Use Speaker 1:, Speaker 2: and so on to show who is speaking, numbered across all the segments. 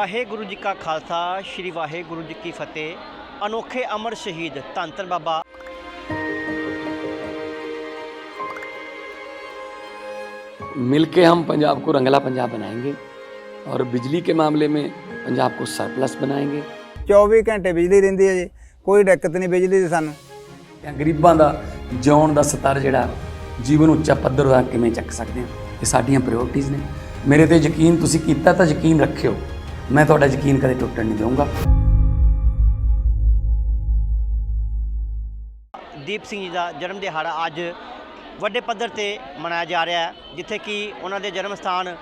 Speaker 1: ਵਾਹਿਗੁਰੂ ਜੀ ਕਾ ਖਾਲਸਾ ਸ੍ਰੀ ਵਾਹਿਗੁਰੂ ਜੀ ਕੀ ਫਤਿਹ ਅਨੋਖੇ ਅਮਰ ਸ਼ਹੀਦ ਧੰਨ ਧੰਨ ਬਾਬਾ
Speaker 2: मिलके हम पंजाब को रंगला पंजाब बनाएंगे और बिजली के मामले में पंजाब को सरप्लस बनाएंगे
Speaker 3: 24 ਘੰਟੇ ਬਿਜਲੀ ਰਹਿੰਦੀ ਹੈ ਜੀ ਕੋਈ ਦਿੱਕਤ ਨਹੀਂ ਬਿਜਲੀ ਦੀ ਸਾਨੂੰ
Speaker 2: ਜਾਂ ਗਰੀਬਾਂ ਦਾ ਜਿਉਣ ਦਾ ਸਤਰ ਜਿਹੜਾ ਜੀਵਨ ਉੱਚਾ ਪੱਧਰ ਦਾ ਕਿਵੇਂ ਚੱਕ ਸਕਦੇ ਹਾਂ ਇਹ ਸਾਡੀਆਂ ਪ੍ਰਾਇੋਰਟੀਆਂ ਨੇ ਮੇਰੇ ਤੇ ਯਕੀਨ ਤੁਸੀਂ ਕੀਤਾ ਤਾਂ ਯਕੀਨ ਰੱਖਿਓ ਮੈਂ ਤੁਹਾਡਾ ਯਕੀਨ ਕਦੇ ਟੁੱਟਣ ਨਹੀਂ ਦਊਂਗਾ।
Speaker 1: ਦੀਪ ਸਿੰਘ ਜੀ ਦਾ ਜਨਮ ਦਿਹਾੜਾ ਅੱਜ ਵੱਡੇ ਪੱਧਰ ਤੇ ਮਨਾਇਆ ਜਾ ਰਿਹਾ ਹੈ, ਜਿੱਥੇ ਕਿ ਉਹਨਾਂ ਦੇ ਜਨਮ ਸਥਾਨ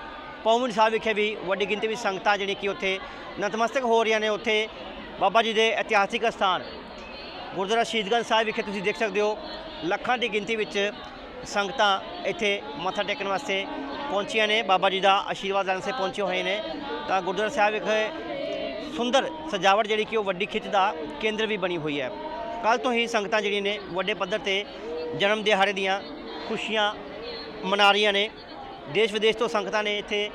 Speaker 1: ਪੌਮਨ ਸਾਹਿਬ ਵਿਖੇ ਵੀ ਵੱਡੀ ਗਿਣਤੀ ਵਿੱਚ ਸੰਗਤਾਂ ਜਿਹੜੀ ਕਿ ਉੱਥੇ ਨਤਮਸਤਕ ਹੋ ਰਹੀਆਂ ਨੇ, ਉੱਥੇ ਬਾਬਾ ਜੀ ਦੇ ਇਤਿਹਾਸਿਕ ਸਥਾਨ ਗੁਰਦੁਆਰਾ ਸ਼ਹੀਦਗੰਜ ਸਾਹਿਬ ਵਿਖੇ ਤੁਸੀਂ ਦੇਖ ਸਕਦੇ ਹੋ। ਲੱਖਾਂ ਦੀ ਗਿਣਤੀ ਵਿੱਚ ਸੰਗਤਾਂ ਇੱਥੇ ਮੱਥਾ ਟੇਕਣ ਵਾਸਤੇ ਪਹੁੰਚੀਆਂ ਨੇ। ਬਾਬਾ ਜੀ ਦਾ ਆਸ਼ੀਰਵਾਦ ਲੈਣ ਵਾਸਤੇ ਪਹੁੰਚੇ ਹੋਏ ਨੇ। ਤਾਂ ਗੁਰਦੁਆਰਾ ਸਾਹਿਬ ਵਿਖੇ ਸੁੰਦਰ ਸਜਾਵਟ ਜਿਹੜੀ ਕਿ ਉਹ ਵੱਡੀ ਖਿੱਚ ਦਾ ਕੇਂਦਰ ਵੀ ਬਣੀ ਹੋਈ ਹੈ। ਕੱਲ ਤੋਂ ਹੀ ਸੰਗਤਾਂ ਜਿਹੜੀਆਂ ਨੇ ਵੱਡੇ ਪੱਧਰ ਤੇ ਜਨਮ ਦਿਹਾੜੇ ਦੀਆਂ ਖੁਸ਼ੀਆਂ ਮਨਾ ਰਹੀਆਂ ਨੇ। ਦੇਸ਼ ਵਿਦੇਸ਼ ਤੋਂ ਸੰਗਤਾਂ ਨੇ ਇੱਥੇ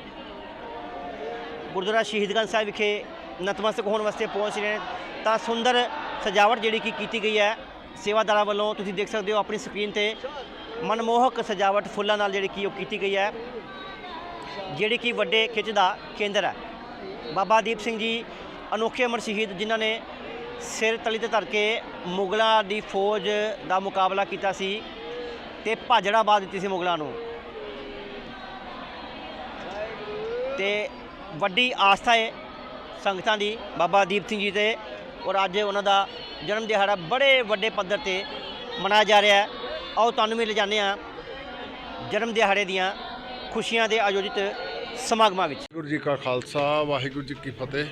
Speaker 1: ਗੁਰਦੁਆਰਾ ਸ਼ਹੀਦਗੰਜ ਸਾਹਿਬ ਵਿਖੇ ਨਤਮਸਤਕ ਹੋਣ ਵਾਸਤੇ ਪਹੁੰਚ ਰਹੇ ਨੇ। ਤਾਂ ਸੁੰਦਰ ਸਜਾਵਟ ਜਿਹੜੀ ਕਿ ਕੀਤੀ ਗਈ ਹੈ। ਸੇਵਾਦਾਰਾਂ ਵੱਲੋਂ ਤੁਸੀਂ ਦੇਖ ਸਕਦੇ ਹੋ ਆਪਣੀ ਸਕਰੀਨ ਤੇ ਮਨਮੋਹਕ ਸਜਾਵਟ ਫੁੱਲਾਂ ਨਾਲ ਜਿਹੜੀ ਕਿ ਉਹ ਕੀਤੀ ਗਈ ਹੈ, ਜਿਹੜੀ ਕਿ ਵੱਡੇ ਖਿੱਚ ਦਾ ਕੇਂਦਰ ਹੈ। ਬਾਬਾ ਦੀਪ ਸਿੰਘ ਜੀ, ਅਨੋਖੇ ਅਮਰ ਸ਼ਹੀਦ ਜਿਨ੍ਹਾਂ ਨੇ ਸਿਰ ਤਲੀ ਤੇ ਧਰ ਕੇ ਮੁਗਲਾਂ ਦੀ ਫੌਜ ਦਾ ਮੁਕਾਬਲਾ ਕੀਤਾ ਸੀ ਤੇ ਭਾਜੜਾ ਬਾਦ ਦਿੱਤੀ ਸੀ ਮੁਗਲਾਂ ਨੂੰ। ਤੇ ਵੱਡੀ ਆਸਥਾ ਹੈ ਸੰਗਤਾਂ ਦੀ, ਬਾਬਾ ਦੀਪ ਸਿੰਘ ਜੀ ਤੇ, ਔਰ ਅੱਜ ਉਹਨਾਂ ਦਾ ਜਨਮ ਦਿਹਾੜਾ ਬੜੇ ਵੱਡੇ ਪੱਧਰ ਤੇ ਮਨਾਇਆ ਜਾ ਰਿਹਾ ਹੈ। ਆਓ ਤੁਹਾਨੂੰ ਵੀ ਲਿਜਾਨੇ ਆ ਜਨਮ ਦਿਹਾੜੇ ਦੀਆਂ ਖੁਸ਼ੀਆਂ ਦੇ ਆਯੋਜਿਤ ਸਮਾਗਮਾਂ ਵਿੱਚ।
Speaker 4: ਵਾਹਿਗੁਰੂ ਜੀ ਕਾ ਖਾਲਸਾ, ਵਾਹਿਗੁਰੂ ਜੀ ਕੀ ਫਤਿਹ।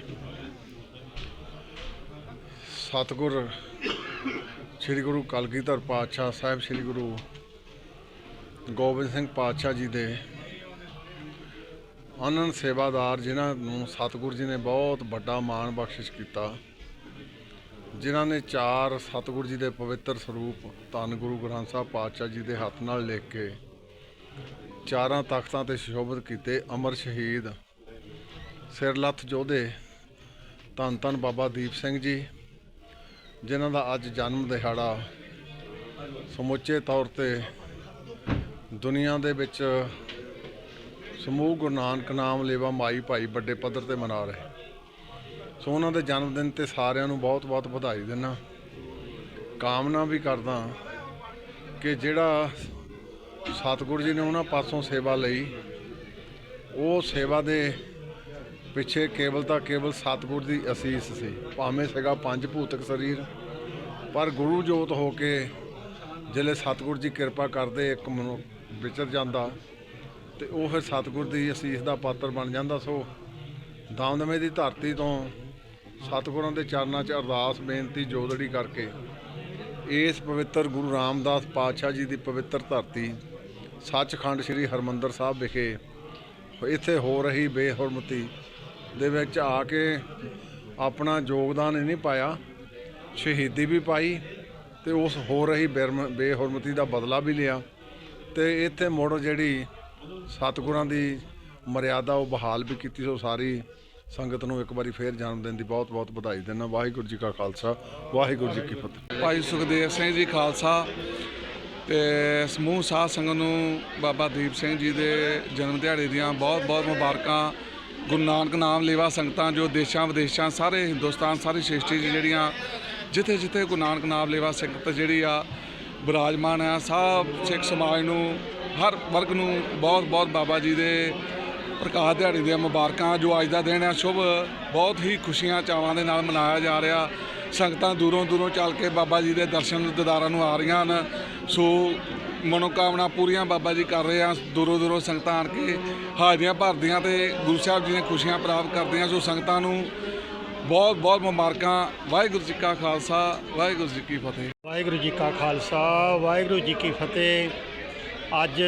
Speaker 4: ਸਤਿਗੁਰ ਸ੍ਰੀ ਗੁਰੂ ਕਲਗੀਧਰ ਪਾਤਸ਼ਾਹ ਸਾਹਿਬ, ਸ੍ਰੀ ਗੁਰੂ ਗੋਬਿੰਦ ਸਿੰਘ ਪਾਤਸ਼ਾਹ ਜੀ ਦੇ ਆਨੰਦ ਸੇਵਾਦਾਰ, ਜਿਨ੍ਹਾਂ ਨੂੰ ਸਤਿਗੁਰ ਜੀ ਨੇ ਬਹੁਤ ਵੱਡਾ ਮਾਣ ਬਖਸ਼ਿਸ਼ ਕੀਤਾ। ਜਿਨ੍ਹਾਂ ਨੇ ਚਾਰ ਸਤਿਗੁਰੂ ਜੀ ਦੇ ਪਵਿੱਤਰ ਸਰੂਪ ਧੰਨ ਗੁਰੂ ਗ੍ਰੰਥ ਸਾਹਿਬ ਪਾਤਸ਼ਾਹ ਜੀ ਦੇ ਹੱਥ ਨਾਲ ਲਿਖ ਕੇ ਚਾਰਾਂ ਤਖਤਾਂ ਤੇ ਸ਼ੋਭਤ ਕੀਤੇ ਅਮਰ ਸ਼ਹੀਦ ਸਿਰਲੱਥ ਯੋਧੇ ਧੰਨ ਧੰਨ ਬਾਬਾ ਦੀਪ ਸਿੰਘ ਜੀ, ਜਿਨ੍ਹਾਂ ਦਾ ਅੱਜ ਜਨਮ ਦਿਹਾੜਾ ਸਮੁੱਚੇ ਤੌਰ ਤੇ ਦੁਨੀਆ ਦੇ ਵਿੱਚ ਸਮੂਹ ਗੁਰੂ ਨਾਨਕ ਨਾਮ ਲੇਵਾ ਮਾਈ ਭਾਈ ਵੱਡੇ ਪੱਧਰ ਤੇ ਮਨਾ ਰਹੇ। ਸੋ ਉਹਨਾਂ ਦੇ ਜਨਮ ਦਿਨ ਤੇ ਸਾਰਿਆਂ ਨੂੰ ਬਹੁਤ-ਬਹੁਤ ਵਧਾਈ ਦਿੰਦਾ। ਕਾਮਨਾ ਵੀ ਕਰਦਾ ਕਿ ਜਿਹੜਾ ਸਤਿਗੁਰ ਜੀ ਨੇ ਉਹਨਾਂ ਪਾਸੋਂ ਸੇਵਾ ਲਈ, ਉਹ ਸੇਵਾ ਦੇ ਪਿੱਛੇ ਕੇਵਲ ਤਾਂ ਕੇਵਲ ਸਤਿਗੁਰ ਦੀ ਅਸੀਸ ਸੀ। ਭਾਵੇਂ ਸੀਗਾ ਪੰਜ ਭੂਤਕ ਸਰੀਰ, ਪਰ ਗੁਰੂ ਜੋਤ ਹੋ ਕੇ ਜਿਹੜੇ ਸਤਿਗੁਰ ਜੀ ਕਿਰਪਾ ਕਰਦੇ ਇੱਕ ਮਨੁ, ਵਿਚਰ ਜਾਂਦਾ ਤੇ ਉਹ ਫਿਰ ਸਤਿਗੁਰ ਦੀ ਅਸੀਸ ਦਾ ਪਾਤਰ ਬਣ ਜਾਂਦਾ। ਸੋ ਦਮਦਮੇ ਦੀ ਧਰਤੀ ਤੋਂ ਸਤਿਗੁਰਾਂ ਦੇ ਚਰਨਾਂ 'ਚ ਅਰਦਾਸ, ਬੇਨਤੀ ਜੋਦੜੀ ਕਰਕੇ ਇਸ ਪਵਿੱਤਰ ਗੁਰੂ ਰਾਮਦਾਸ ਪਾਤਸ਼ਾਹ ਜੀ ਦੀ ਪਵਿੱਤਰ ਧਰਤੀ, ਸੱਚਖੰਡ ਸ੍ਰੀ ਹਰਮੰਦਰ ਸਾਹਿਬ ਵਿਖੇ ਇੱਥੇ ਹੋ ਰਹੀ ਬੇਹਰਮਤੀ ਦੇ ਵਿੱਚ ਆ ਕੇ ਆਪਣਾ ਯੋਗਦਾਨ ਨਹੀਂ ਪਾਇਆ, ਸ਼ਹੀਦੀ ਵੀ ਪਾਈ ਤੇ ਉਸ ਹੋ ਰਹੀ ਬੇਰਮ- ਬੇਹਰਮਤੀ ਦਾ ਬਦਲਾ ਵੀ ਲਿਆ ਤੇ ਇੱਥੇ ਮੁੜ ਜਿਹੜੀ ਸਤਿਗੁਰਾਂ ਦੀ ਮਰਿਆਦਾ, ਉਹ ਬਹਾਲ ਵੀ ਕੀਤੀ, ਸੋ ਸਾਰੀ ਸੰਗਤ ਨੂੰ ਇੱਕ ਵਾਰੀ ਫੇਰ ਜਨਮ ਦਿਨ ਦੀ ਬਹੁਤ ਬਹੁਤ ਵਧਾਈ ਦਿੰਦਾ। ਵਾਹਿਗੁਰੂ ਜੀ ਕਾ ਖਾਲਸਾ, ਵਾਹਿਗੁਰੂ ਜੀ ਕੀ ਫਤਿਹ।
Speaker 5: ਭਾਈ ਸੁਖਦੇਵ ਸਿੰਘ ਜੀ ਖਾਲਸਾ ਤੇ ਸਮੂਹ ਸਾਧ ਸੰਗਤ ਨੂੰ ਬਾਬਾ ਦੀਪ ਸਿੰਘ ਜੀ ਦੇ ਜਨਮ ਦਿਹਾੜੇ ਦੀਆਂ ਬਹੁਤ-ਬਹੁਤ ਮੁਬਾਰਕਾਂ। ਗੁਰੂ ਨਾਨਕ ਨਾਮ ਲੇਵਾ ਸੰਗਤਾਂ ਜੋ ਦੇਸ਼ਾਂ ਵਿਦੇਸ਼ਾਂ ਸਾਰੇ ਹਿੰਦੁਸਤਾਨ, ਸਾਰੀ ਸ੍ਰਿਸ਼ਟੀ 'ਚ ਜਿਹੜੀਆਂ ਜਿੱਥੇ ਜਿੱਥੇ ਗੁਰੂ ਨਾਨਕ ਨਾਮ ਲੇਵਾ ਸੰਗਤ ਜਿਹੜੀ ਆ ਵਿਰਾਜਮਾਨ ਆ, ਸਭ ਸਿੱਖ ਸਮਾਜ ਨੂੰ, ਹਰ ਵਰਗ ਨੂੰ ਬਹੁਤ-ਬਹੁਤ ਬਾਬਾ ਜੀ ਦੇ ਪ੍ਰਕਾਸ਼ ਦਿਹਾੜੀ ਦੀਆਂ ਮੁਬਾਰਕਾਂ ਜੋ ਅੱਜ ਦਾ ਦਿਨ ਹੈ। ਸ਼ੁਭ, ਬਹੁਤ ਹੀ ਖੁਸ਼ੀਆਂ ਚਾਵਾਂ ਦੇ ਨਾਲ ਮਨਾਇਆ ਜਾ ਰਿਹਾ। ਸੰਗਤਾਂ ਦੂਰੋਂ ਦੂਰੋਂ ਚੱਲ ਕੇ ਬਾਬਾ ਜੀ ਦੇ ਦਰਸ਼ਨ ਦਿਦਾਰਾਂ ਨੂੰ ਆ ਰਹੀਆਂ ਹਨ। ਸੋ ਮਨੋਕਾਮਨਾ ਪੂਰੀਆਂ ਬਾਬਾ ਜੀ ਕਰ ਰਹੇ ਆ ਦੂਰੋਂ ਦੂਰੋਂ ਸੰਗਤਾਂ ਆਣ ਕੇ ਹਾਜ਼ਰੀਆਂ ਭਰਦੀਆਂ ਤੇ ਗੁਰੂ ਸਾਹਿਬ ਜੀ ਦੀਆਂ ਖੁਸ਼ੀਆਂ ਪ੍ਰਾਪਤ ਕਰਦੀਆਂ। ਸੋ ਸੰਗਤਾਂ ਨੂੰ ਬਹੁਤ ਬਹੁਤ ਮੁਬਾਰਕਾਂ। ਵਾਹਿਗੁਰੂ ਜੀ ਕਾ ਖਾਲਸਾ, ਵਾਹਿਗੁਰੂ ਜੀ ਕੀ ਫਤਿਹ।
Speaker 6: ਵਾਹਿਗੁਰੂ ਜੀ ਕਾ ਖਾਲਸਾ, ਵਾਹਿਗੁਰੂ ਜੀ ਕੀ ਫਤਿਹ। ਅੱਜ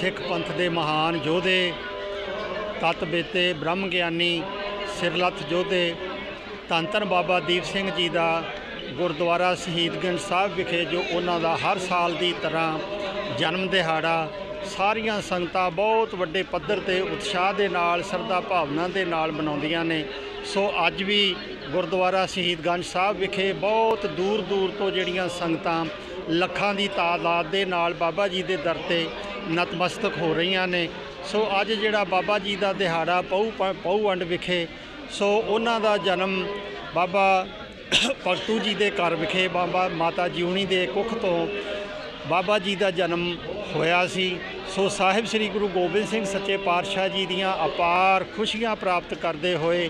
Speaker 6: ਸਿੱਖ ਪੰਥ ਦੇ ਮਹਾਨ ਯੋਧੇ, ਤਤ ਬੇਤੇ ਬ੍ਰਹਮ ਗਿਆਨੀ, ਸਿਰਲੱਥ ਯੋਧੇ ਧੰਨ ਧੰਨ ਬਾਬਾ ਦੀਪ ਸਿੰਘ ਜੀ ਦਾ ਗੁਰਦੁਆਰਾ ਸ਼ਹੀਦਗੰਜ ਸਾਹਿਬ ਵਿਖੇ ਜੋ ਉਹਨਾਂ ਦਾ ਹਰ ਸਾਲ ਦੀ ਤਰ੍ਹਾਂ ਜਨਮ ਦਿਹਾੜਾ, ਸਾਰੀਆਂ ਸੰਗਤਾਂ ਬਹੁਤ ਵੱਡੇ ਪੱਧਰ ਤੇ ਉਤਸ਼ਾਹ ਦੇ ਨਾਲ ਸਰਦਾ ਭਾਵਨਾ ਦੇ ਨਾਲ ਮਨਾਉਂਦੀਆਂ ਨੇ। ਸੋ ਅੱਜ ਵੀ ਗੁਰਦੁਆਰਾ ਸ਼ਹੀਦਗੰਜ ਸਾਹਿਬ ਵਿਖੇ ਬਹੁਤ ਦੂਰ ਦੂਰ ਤੋਂ ਜਿਹੜੀਆਂ ਸੰਗਤਾਂ ਲੱਖਾਂ ਦੀ ਤਾਦਾਦ ਦੇ ਨਾਲ ਬਾਬਾ ਜੀ ਦੇ ਦਰ ਤੇ ਨਤਮਸਤਕ ਹੋ ਰਹੀਆਂ ਨੇ। ਸੋ ਅੱਜ ਜਿਹੜਾ ਬਾਬਾ ਜੀ ਦਾ ਦਿਹਾੜਾ ਪਉ ਪਉਵੰਡ ਵਿਖੇ, ਸੋ ਉਹਨਾਂ ਦਾ ਜਨਮ ਬਾਬਾ ਭਗਤੂ ਜੀ ਦੇ ਘਰ ਵਿਖੇ, ਬਾਬਾ ਮਾਤਾ ਜਿਉਣੀ ਦੇ ਕੁੱਖ ਤੋਂ ਬਾਬਾ ਜੀ ਦਾ ਜਨਮ ਹੋਇਆ ਸੀ। ਸੋ ਸਾਹਿਬ ਸ੍ਰੀ ਗੁਰੂ ਗੋਬਿੰਦ ਸਿੰਘ ਸੱਚੇ ਪਾਤਸ਼ਾਹ ਜੀ ਦੀਆਂ ਅਪਾਰ ਖੁਸ਼ੀਆਂ ਪ੍ਰਾਪਤ ਕਰਦੇ ਹੋਏ,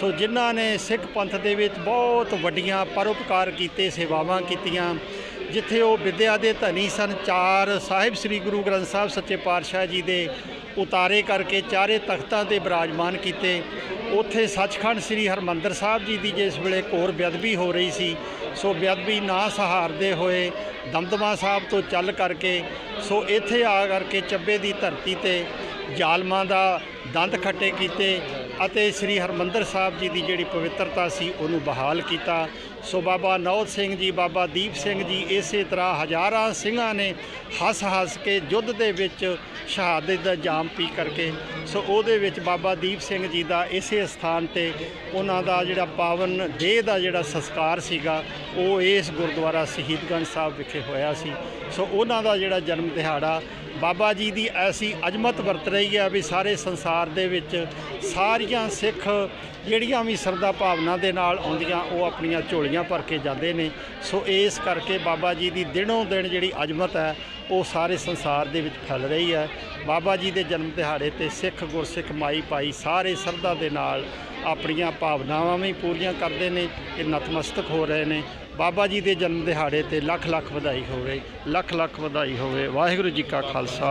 Speaker 6: ਸੋ ਜਿਨ੍ਹਾਂ ਨੇ ਸਿੱਖ ਪੰਥ ਦੇ ਵਿੱਚ ਬਹੁਤ ਵੱਡੀਆਂ ਪਰਉਪਕਾਰ ਕੀਤੇ, ਸੇਵਾਵਾਂ ਕੀਤੀਆਂ ਜਿੱਥੇ ਉਹ ਵਿਦਿਆ ਦੇ ਧਨੀ ਸਨ, ਚਾਰ ਸਾਹਿਬ ਸ੍ਰੀ ਗੁਰੂ ਗ੍ਰੰਥ ਸਾਹਿਬ ਸੱਚੇ ਪਾਤਸ਼ਾਹ ਜੀ ਦੇ ਉਤਾਰੇ ਕਰਕੇ ਚਾਰੇ ਤਖਤਾਂ ਤੇ ਬਿਰਾਜਮਾਨ ਕੀਤੇ। ਉੱਥੇ ਸੱਚਖੰਡ ਸ੍ਰੀ ਹਰਮੰਦਰ ਸਾਹਿਬ ਜੀ ਦੀ ਜਿਸ ਵੇਲੇ ਕੋਰ ਬੇਅਦਬੀ ਹੋ ਰਹੀ ਸੀ, ਸੋ ਬੇਅਦਬੀ ਨਾ ਸਹਾਰਦੇ ਹੋਏ ਦਮਦਮਾ ਸਾਹਿਬ ਤੋਂ ਚੱਲ ਕਰਕੇ, ਸੋ ਇੱਥੇ ਆ ਕਰਕੇ ਚੱਬੇ ਦੀ ਧਰਤੀ ਤੇ ਜ਼ਾਲਮਾਂ ਦਾ ਦੰਦ ਖੱਟੇ ਕੀਤੇ ਅਤੇ ਸ੍ਰੀ ਹਰਮੰਦਰ ਸਾਹਿਬ ਜੀ ਦੀ ਜਿਹੜੀ ਪਵਿੱਤਰਤਾ ਸੀ, ਉਹਨੂੰ ਬਹਾਲ ਕੀਤਾ। ਸੋ ਬਾਬਾ ਨੌਤ ਸਿੰਘ ਜੀ, ਬਾਬਾ ਦੀਪ ਸਿੰਘ ਜੀ ਇਸੇ ਤਰ੍ਹਾਂ ਹਜ਼ਾਰਾਂ ਸਿੰਘਾਂ ਨੇ ਹੱਸ ਹੱਸ ਕੇ ਯੁੱਧ ਦੇ ਵਿੱਚ ਸ਼ਹਾਦਤ ਦਾ ਜਾਮ ਪੀ ਕਰਕੇ, ਸੋ ਉਹਦੇ ਵਿੱਚ ਬਾਬਾ ਦੀਪ ਸਿੰਘ ਜੀ ਦਾ ਇਸੇ ਸਥਾਨ ਤੇ ਉਹਨਾਂ ਦਾ ਜਿਹੜਾ ਪਾਵਨ ਦੇਹ ਦਾ ਜਿਹੜਾ ਸੰਸਕਾਰ ਸੀਗਾ, ਉਹ ਇਸ ਗੁਰਦੁਆਰਾ ਸ਼ਹੀਦਗੰਜ ਸਾਹਿਬ ਵਿਖੇ ਹੋਇਆ ਸੀ। ਸੋ ਉਹਨਾਂ ਦਾ ਜਿਹੜਾ ਜਨਮ ਦਿਹਾੜਾ ਬਾਬਾ ਜੀ ਦੀ ਐਸੀ ਅਜਮਤ ਵਰਤ ਰਹੀ ਹੈ ਵੀ ਸਾਰੇ ਸੰਸਾਰ ਦੇ ਵਿੱਚ ਸਾਰੀਆਂ ਸਿੱਖ ਜਿਹੜੀਆਂ ਵੀ ਸਰਦਾ ਭਾਵਨਾ ਦੇ ਨਾਲ ਆਉਂਦੀਆਂ, ਉਹ ਆਪਣੀਆਂ ਝੋਲੀਆਂ ਭਰ ਕੇ ਜਾਂਦੇ ਨੇ। ਸੋ ਇਸ ਕਰਕੇ ਬਾਬਾ ਜੀ ਦੀ ਦਿਨੋਂ ਦਿਨ ਜਿਹੜੀ ਅਜਮਤ ਹੈ, ਉਹ ਸਾਰੇ ਸੰਸਾਰ ਦੇ ਵਿੱਚ ਫੈਲ ਰਹੀ ਹੈ। ਬਾਬਾ ਜੀ ਦੇ ਜਨਮ ਦਿਹਾੜੇ ਤੇ ਸਿੱਖ ਗੁਰਸਿੱਖ ਮਾਈ ਭਾਈ ਸਾਰੇ ਸਰਦਾ ਦੇ ਨਾਲ ਆਪਣੀਆਂ ਭਾਵਨਾਵਾਂ ਵੀ ਪੂਰੀਆਂ ਕਰਦੇ ਨੇ ਤੇ ਨਤਮਸਤਕ ਹੋ ਰਹੇ ਨੇ। ਬਾਬਾ ਜੀ ਦੇ ਜਨਮ ਦਿਹਾੜੇ ਤੇ ਲੱਖ ਲੱਖ ਵਧਾਈ ਹੋਵੇ, ਲੱਖ ਲੱਖ ਵਧਾਈ ਹੋਵੇ। ਵਾਹਿਗੁਰੂ ਜੀ ਕਾ ਖਾਲਸਾ,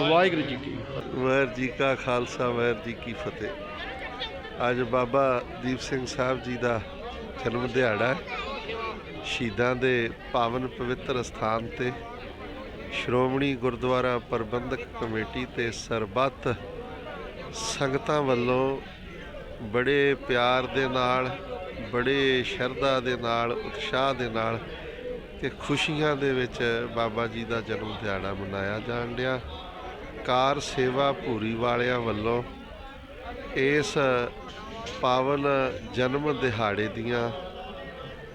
Speaker 6: ਵਾਹਿਗੁਰੂ ਜੀ ਕੀ ਫਤਿਹ।
Speaker 7: ਵਾਹਿਗੁਰੂ ਜੀ ਕਾ ਖਾਲਸਾ, ਵਾਹਿਗੁਰੂ ਜੀ ਕੀ ਫਤਿਹ। ਅੱਜ ਬਾਬਾ ਦੀਪ ਸਿੰਘ ਸਾਹਿਬ ਜੀ ਦਾ ਜਨਮ ਦਿਹਾੜਾ ਸ਼ਹੀਦਾਂ ਦੇ ਪਾਵਨ ਪਵਿੱਤਰ ਸਥਾਨ ਤੇ ਸ਼੍ਰੋਮਣੀ ਗੁਰਦੁਆਰਾ ਪ੍ਰਬੰਧਕ ਕਮੇਟੀ ਤੇ ਸਰਬੱਤ ਸੰਗਤਾਂ ਵੱਲੋਂ ਬੜੇ ਪਿਆਰ ਦੇ ਨਾਲ, ਬੜੇ ਸ਼ਰਧਾ ਦੇ ਨਾਲ, ਉਤਸ਼ਾਹ ਦੇ ਨਾਲ ਤੇ ਖੁਸ਼ੀਆਂ ਦੇ ਵਿੱਚ ਬਾਬਾ ਜੀ ਦਾ ਜਨਮ ਦਿਹਾੜਾ ਮਨਾਇਆ ਜਾਣ ਡਿਆ। ਕਾਰ ਸੇਵਾ ਭੂਰੀ ਵਾਲਿਆਂ ਵੱਲੋਂ ਇਸ ਪਾਵਨ ਜਨਮ ਦਿਹਾੜੇ ਦੀਆਂ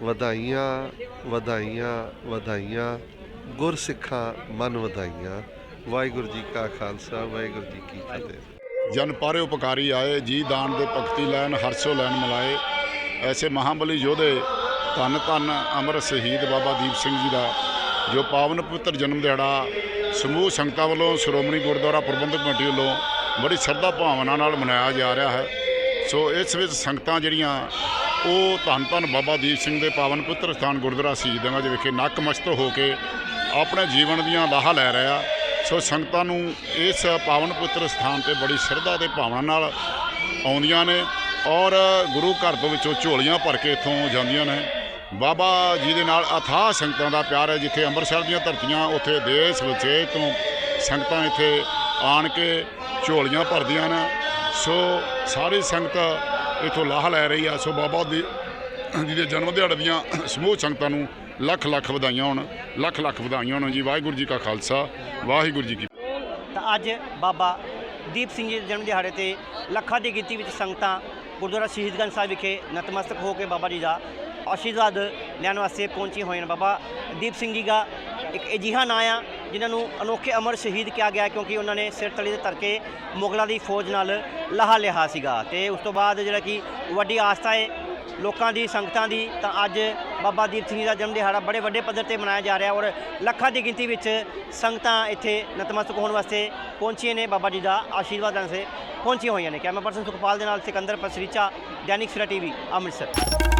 Speaker 7: ਵਧਾਈਆਂ ਵਧਾਈਆਂ ਵਧਾਈਆਂ, ਗੁਰਸਿੱਖਾਂ ਮਨ ਵਧਾਈਆਂ। ਵਾਹਿਗੁਰੂ ਜੀ ਕਾ ਖਾਲਸਾ, ਵਾਹਿਗੁਰੂ ਜੀ ਕੀ ਫਤਿਹ।
Speaker 8: ਜਨ ਪਾਰੇ ਉਪਕਾਰੀ ਆਏ, ਜੀ ਦਾਨ ਦੇ ਭਗਤੀ ਲੈਣ, ਹਰਸੋ ਲੈਣ ਮਲਾਏ। ਐਸੇ ਮਹਾਬਲੀ ਯੋਧੇ ਧੰਨ ਧੰਨ ਅਮਰ ਸ਼ਹੀਦ ਬਾਬਾ ਦੀਪ ਸਿੰਘ ਜੀ ਦਾ, ਜੋ ਪਾਵਨ ਪਵਿੱਤਰ ਜਨਮ ਦਿਹਾੜਾ ਸਮੂਹ ਸੰਗਤਾਂ ਵੱਲੋਂ ਸ਼੍ਰੋਮਣੀ ਗੁਰਦੁਆਰਾ ਪ੍ਰਬੰਧਕ ਕਮੇਟੀ ਵੱਲੋਂ ਬੜੀ ਸ਼ਰਧਾ ਭਾਵਨਾ ਨਾਲ ਮਨਾਇਆ ਜਾ ਰਿਹਾ ਹੈ। ਸੋ ਇਸ ਵਿੱਚ ਸੰਗਤਾਂ ਜਿਹੜੀਆਂ, ਉਹ ਧੰਨ ਧੰਨ ਬਾਬਾ ਦੀਪ ਸਿੰਘ ਦੇ ਪਾਵਨ ਪੁੱਤਰ ਸਥਾਨ ਗੁਰਦੁਆਰਾ ਸ਼ਹੀਦਾਂਗੰਜ ਵਿਖੇ ਨਕਮਸਤ ਹੋ ਕੇ ਆਪਣੇ ਜੀਵਨ ਦੀਆਂ ਲਾਹਾ ਲੈ ਰਿਹਾ। ਸੋ ਸੰਗਤਾਂ ਨੂੰ ਇਸ ਪਾਵਨ ਪੁੱਤਰ ਸਥਾਨ ਤੇ ਬੜੀ ਸ਼ਰਧਾ ਤੇ ਭਾਵਨਾ ਨਾਲ ਆਉਂਦੀਆਂ ਨੇ ਔਰ ਗੁਰੂ ਘਰ ਤੋਂ ਵਿੱਚੋਂ ਝੋਲੀਆਂ ਭਰ ਕੇ ਇੱਥੋਂ ਜਾਂਦੀਆਂ ਨੇ। ਬਾਬਾ ਜੀ ਦੇ ਨਾਲ ਅਥਾਹ ਸੰਗਤਾਂ ਦਾ ਪਿਆਰ ਹੈ ਜਿੱਥੇ ਅੰਮ੍ਰਿਤਸਰ ਦੀਆਂ ਧਰਤੀਆਂ, ਉੱਥੇ ਦੇਸ਼ ਵਿਦੇਸ਼ ਤੋਂ ਸੰਗਤਾਂ ਇੱਥੇ ਆਣ ਕੇ ਝੋਲੀਆਂ ਭਰਦੀਆਂ ਨੇ। ਸੋ ਸਾਰੀ ਸੰਗਤ ਇੱਥੋਂ ਲਾਹਾ ਲੈ ਰਹੀ ਆ। ਸੋ ਬਾਬਾ ਦੀ ਜੀ ਦੇ ਜਨਮ ਦਿਹਾੜੇ ਦੀਆਂ ਸਮੂਹ ਸੰਗਤਾਂ ਨੂੰ ਲੱਖ ਲੱਖ ਵਧਾਈਆਂ ਹੋਣ, ਲੱਖ ਲੱਖ ਵਧਾਈਆਂ ਹੋਣ। ਜੀ, ਵਾਹਿਗੁਰੂ ਜੀ ਕਾ ਖਾਲਸਾ, ਵਾਹਿਗੁਰੂ ਜੀ ਕੀ
Speaker 1: ਤਾਂ ਅੱਜ ਬਾਬਾ ਦੀਪ ਸਿੰਘ ਜੀ ਦੇ ਜਨਮ ਦਿਹਾੜੇ ਤੇ ਲੱਖਾਂ ਦੀ ਗਿਣਤੀ ਵਿੱਚ ਸੰਗਤਾਂ ਗੁਰਦੁਆਰਾ ਸ਼ਹੀਦਗੰਜ ਸਾਹਿਬ ਵਿਖੇ ਨਤਮਸਤਕ ਹੋ ਕੇ ਬਾਬਾ ਜੀ ਦਾ ਆਸ਼ੀਰਵਾਦ ਲੈਣ ਵਾਸਤੇ ਪਹੁੰਚੇ ਹੋਏ ਨੇ। ਬਾਬਾ ਦੀਪ ਸਿੰਘ ਜੀ ਦਾ ਇੱਕ ਅਜਿਹਾ ਨਾਂ ਆ ਜਿਨ੍ਹਾਂ ਨੂੰ ਅਨੋਖੇ ਅਮਰ ਸ਼ਹੀਦ ਕਿਹਾ ਗਿਆ ਕਿਉਂਕਿ ਉਹਨਾਂ ਨੇ ਸਿਰ ਤਲੀ ਦੇ ਧਰ ਕੇ ਮੁਗਲਾਂ ਦੀ ਫੌਜ ਨਾਲ ਲਾਹਾ ਲਿਆ ਸੀਗਾ। ਤੇ ਉਸ ਤੋਂ ਬਾਅਦ ਜਿਹੜਾ ਕਿ ਵੱਡੀ ਆਸਥਾ ਹੈ ਲੋਕਾਂ ਦੀ, ਸੰਗਤਾਂ ਦੀ, ਤਾਂ ਅੱਜ ਬਾਬਾ ਦੀਪ ਸਿੰਘ ਜੀ ਦਾ ਜਨਮ ਦਿਹਾੜਾ ਬੜੇ ਵੱਡੇ ਪੱਧਰ ਤੇ ਮਨਾਇਆ ਜਾ ਰਿਹਾ ਔਰ ਲੱਖਾਂ ਦੀ ਗਿਣਤੀ ਵਿੱਚ ਸੰਗਤਾਂ ਇੱਥੇ ਨਤਮਸਤਕ ਹੋਣ ਵਾਸਤੇ ਪਹੁੰਚੀਆਂ ਨੇ। ਬਾਬਾ ਜੀ ਦਾ ਆਸ਼ੀਰਵਾਦ ਲੈਣ ਵਾਸਤੇ ਪਹੁੰਚੀਆਂ ਹੋਈਆਂ ਨੇ। ਕੈਮਰਾ ਪਰਸਨ ਸੁਖਪਾਲ ਦੇ ਨਾਲ ਸਿਕੰਦਰ ਪਸਰੀਚਾ, ਦੈਨਿਕ ਸਵੇਰਾ ਟੀਵੀ, ਅੰਮ੍ਰਿਤਸਰ।